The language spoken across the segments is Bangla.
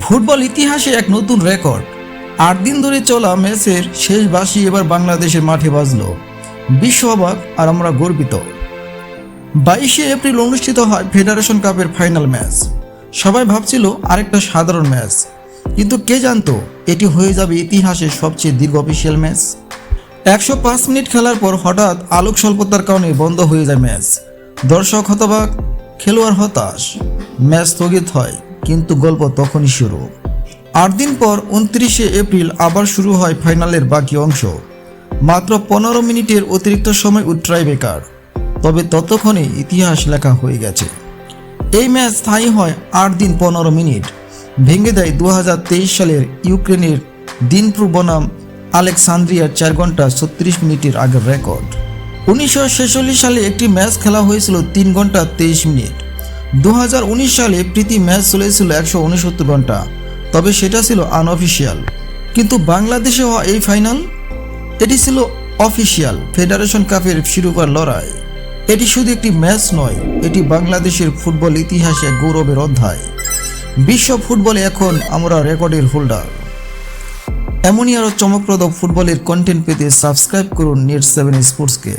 ফুটবল। ইতিহাসে এক নতুন রেকর্ড। আট দিন ধরে চলা ম্যাচের শেষ বাসি এবার বাংলাদেশের মাঠে বাজলো। বিশ্ব অবাক আর আমরা গর্বিত। বাইশে এপ্রিল অনুষ্ঠিত হয় ফেডারেশন কাপের ফাইনাল ম্যাচ। সবাই ভাবছিল আরেকটা সাধারণ ম্যাচ। কিন্তু কে জানতো, এটি হয়ে যাবে ইতিহাসের সবচেয়ে দীর্ঘ অফিসিয়াল ম্যাচ। একশো পাঁচ মিনিট খেলার পর হঠাৎ আলোক স্বল্পতার কারণে বন্ধ হয়ে যায় ম্যাচ। দর্শক হতবাক, খেলোয়াড় হতাশ। ম্যাচ স্থগিত হয়। কিন্তু গল্প তখনই শুরু। আট দিন পর উনত্রিশে এপ্রিল আবার শুরু হয় ফাইনালের বাকি অংশ। মাত্র পনেরো মিনিটের অতিরিক্ত সময় উত্তরায় বেকার। তবে ততক্ষণে ইতিহাস লেখা হয়ে গেছে। এই ম্যাচ স্থায়ী হয় আট দিন পনেরো মিনিট। ভেঙে দেয় দু হাজার তেইশ সালের ইউক্রেনের দিনপ্রু বনাম আলেকসান্দ্রিয়ার চার ঘণ্টা ছত্রিশ মিনিটের আগের রেকর্ড। উনিশশো ছেচল্লিশ সালে একটি ম্যাচ খেলা হয়েছিল তিন ঘণ্টা তেইশ মিনিট। দু হাজার উনিশ সালে প্রীতি ম্যাচ চলেছিল একশো উনসত্তর ঘণ্টা। তবে সেটা ছিল আনঅফিসিয়াল কিন্তু বাংলাদেশে হওয়া এই ফাইনাল এটি ছিল অফিসিয়াল ফেডারেশন কাপের শিরোপার লড়াই। এটি শুধু একটি ম্যাচ নয়, এটি বাংলাদেশের ফুটবল ইতিহাসে গৌরবের অধ্যায়। বিশ্ব ফুটবলে এখন আমরা রেকর্ডের হোল্ডার। এমনই আরও চমকপ্রদ ফুটবলের কন্টেন্ট পেতে সাবস্ক্রাইব করুন নেট সেভেন স্পোর্টসকে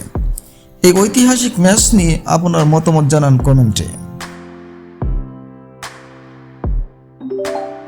এই ঐতিহাসিক ম্যাচ নিয়ে আপনার মতামত জানান কমেন্টে Thank you.